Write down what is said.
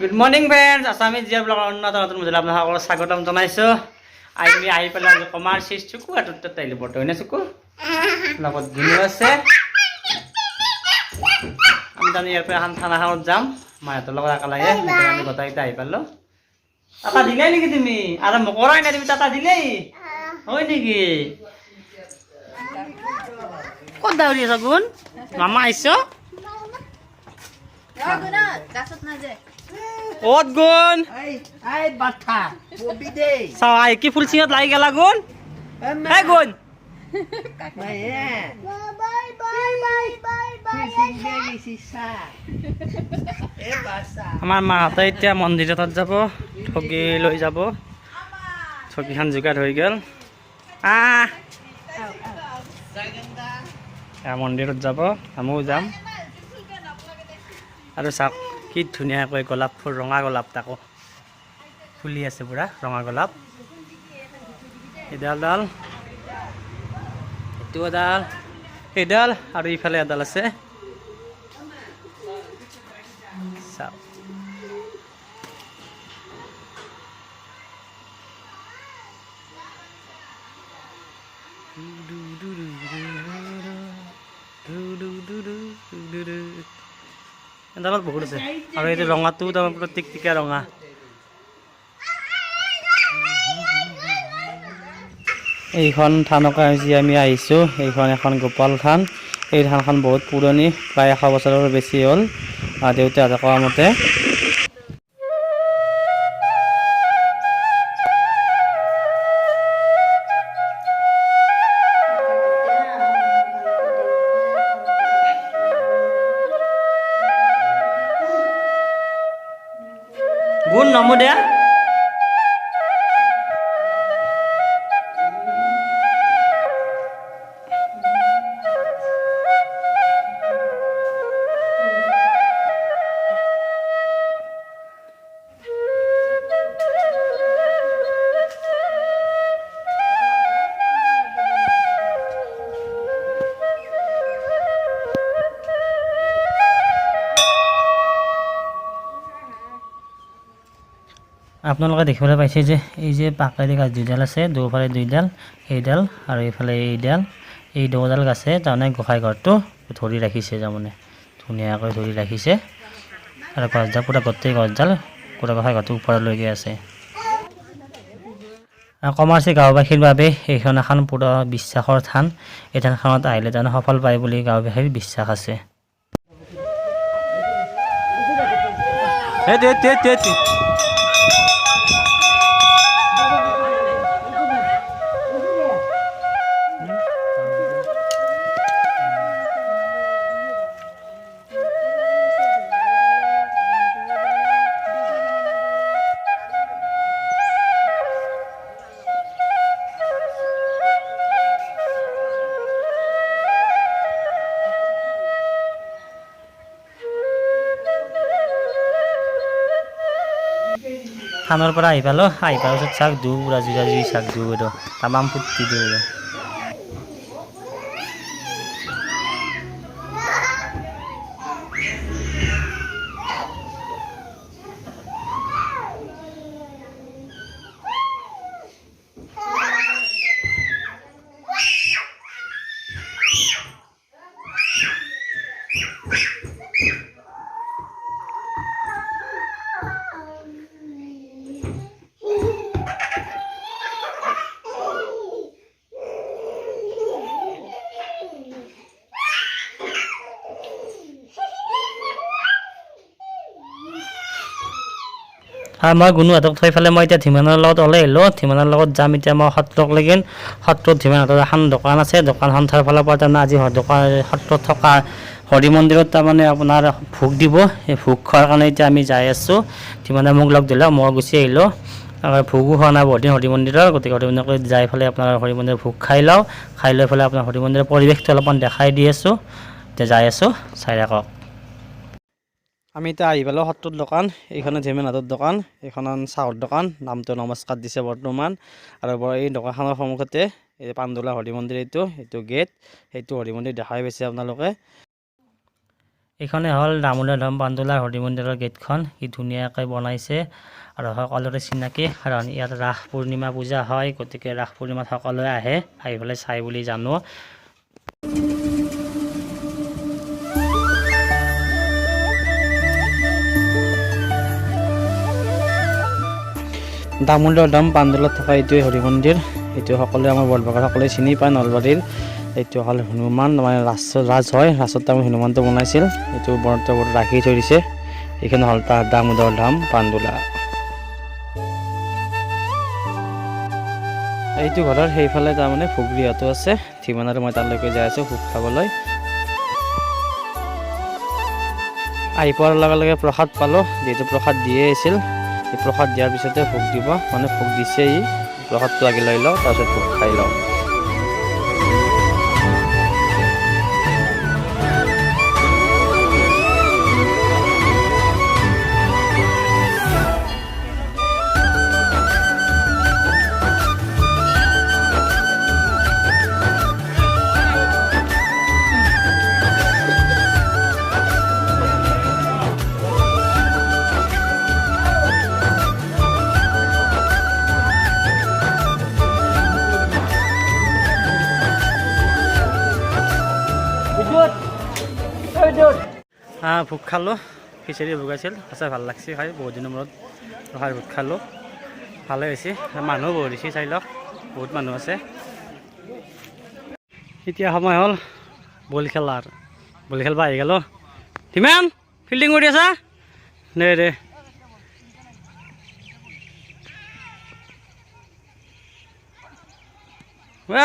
Good morning friends Assamese Jiya ব্লগৰ অন্যতম নতুন মজুল আপোনালোকক স্বাগতম জনাইছোঁ। আমি আহি পেলাই আজি কমাৰ চিজ চুকু আৰু তাত আহিলোঁ বৰ্তমান, হয়নে চুকু? লগত গুণু আছে। আমি তাৰমানে ইয়াৰ পৰা এখন খানা যাম। মাহঁতৰ লগত একেলগে আমি গোটেইকেইটা আহি পালোঁ। টাটা দিলাই নেকি তুমি? আৰম্ভ কৰাই নাই তুমি টাটা দিলেই। হয় নেকি? ক'ত দাউৰি আছা গুণ? মামা আহিছ? ক'ত গুণ Day. চাওঁ আহি কি ফুল চিঙত লাগি গেলা গুণ? হে গুণ. আমাৰ মাহঁতে এতিয়া মন্দিৰত যাব ঠগি লৈ যাব। ঠগিখন যোগাৰ হৈ গ'ল। আহ! মন্দিৰত যাব আমিও যাম। আৰু চাওক। কি ধুনীয়াকৈ গোলাপ ফুল, ৰঙা গোলাপ তাকো ফুলি আছে পূৰা, ৰঙা গোলাপ। এডাল ডাল এইটো এডাল। এডাল আৰু ইফালে এডাল আছে। চাওক এডালত বহুত আছে। আৰু এইটো ৰঙাটো তাৰমানে পুৰা টিকটিকা ৰঙা। এইখন থানকা হৈছে আমি আহিছোঁ। এইখন এখন গোপাল থান। এই থানখন বহুত পুৰণি, প্ৰায় এশ বছৰৰ বেছি হ'ল। দেউতাহঁতে কোৱা মতে গুণ নমো দিয়া আপোনালোকে দেখিবলৈ পাইছে যে এই যে পাকাৰি গাছ দুইডাল আছে, দুয়োফালে দুইডাল, এইডাল আৰু এইফালে এইডাল। এই দুডাল গাছে তাৰমানে গোসাঁই ঘৰটো ধৰি ৰাখিছে তাৰমানে, ধুনীয়াকৈ ধৰি ৰাখিছে। আৰু গছডাল, পূৰা গোটেই গছডাল, পূৰা গোসাঁই ঘৰটো ওপৰলৈকে আছে। কমাৰ্চি গাঁওবাসীৰ বাবে এইখন এখন পূৰা বিশ্বাসৰ থান। এই থানখনত আহিলে তাৰমানে সফল পায় বুলি গাঁওবাসীৰ বিশ্বাস আছে। থানৰ পৰা আহি পালোঁ আহি পোৱাৰ পিছত চাওক দিওঁ পূৰা জুইৰা জুই চাওক দিওঁ এইটো তামাম ফূৰ্তি দিওঁ এইটো মই গুণুহঁতক থৈ পেলাই মই এতিয়া ধীমানৰ লগত ওলাই আহিলোঁ। ধীমানৰ লগত যাম এতিয়া মই সত্ৰক লেগিন। সত্ৰত ধীমানহঁতৰ এখন দোকান আছে। দোকানখন থকাৰ ফালৰ পৰা তাৰমানে আজি দোকান সত্ৰত থকা হৰি মন্দিৰত তাৰমানে আপোনাৰ ভোগ দিব। সেই ভোগ খোৱাৰ কাৰণে এতিয়া আমি যাই আছোঁ। ধীমানে মোক লগ দিলে মই গুচি আহিলোঁ। ভোগো খোৱা নাই বহুত দিন হৰি মন্দিৰৰ। গতিকে হৰি মন্দিৰত যাই পেলাই আপোনাৰ হৰি মন্দিৰৰ ভোগ খাই লওঁ। খাই লৈ পেলাই আপোনাৰ হৰি মন্দিৰৰ পৰিৱেশটো অলপমান দেখাই দি আছোঁ। এতিয়া যাই আছোঁ। চাই ৰাখক আমি এতিয়া আহি পালোঁ সত্ৰৰ দোকান এইখনে ধেমেন হাতৰ দোকান এইখন চাহৰ দোকান নামটো নমস্কাৰ দিছে বৰ্তমান। আৰু এই দোকানখনৰ সন্মুখতে এই পাণ্ডোলা হৰি মন্দিৰ এইটো এইটো গেট সেইটো হৰি মন্দিৰ দেখাই পাইছে আপোনালোকে। এইখনে হ'ল দামোদৰ ধাম পাণ্ডোলাৰ হৰি মন্দিৰৰ গেটখন কি ধুনীয়াকৈ বনাইছে। আৰু সকলোৰে চিনাকি কাৰণ ইয়াত ৰাস পূৰ্ণিমা পূজা হয় গতিকে ৰাস পূৰ্ণিমাত সকলোৱে আহে আহি পেলাই চাই বুলি জানো। দামোদৰ ধাম পাণ্ডোলাত থকা এইটোৱে হৰি মন্দিৰ এইটো সকলোৱে আমাৰ বৰভাগৰ সকলোৱে চিনি পায়, নলবাৰীৰ। এইটো হ'ল হনুমান মানে ৰাজ ৰাজ হয়। ৰাজত তাৰমানে হনুমানটো বনাইছিল। এইটো বৰ্ত ৰাখি থৈ দিছে। এইখন হ'ল তাৰ দামোদৰ ধাম পাণ্ডোলা। এইটো ঘৰৰ সেইফালে তাৰমানে ভোগৰীয়াটো আছে। ধীমানৰ মই তালৈকে যাই আছোঁ ভোগ খাবলৈ। আহি পোৱাৰ লগে লগে প্ৰসাদ পালোঁ। যিহেতু প্ৰসাদ দিয়ে আছিল। এই প্ৰসাদ দিয়াৰ পিছতে ভোগ দিব। মানে ভোগ দিছেই। প্ৰসাদটো আগে লৈ লওঁ, তাৰপিছত ভোগ খাই লওঁ। ভোগ খালোঁ। ভোগ আছিল। সঁচাই ভালো লাগছে খাই। বহুত দিনৰ মূৰত ৰখাই ভোগ খালোঁ। ভালে হৈছে। মানুহ বহুত হৈছে, চাই লওক। বহুত মানুহ আছে। এতিয়া সময় হ'ল বল খেলাৰ। বল খেলবা আহি গ'লো। কিমান ফিল্ডিং কৰি আছা? দে দে এ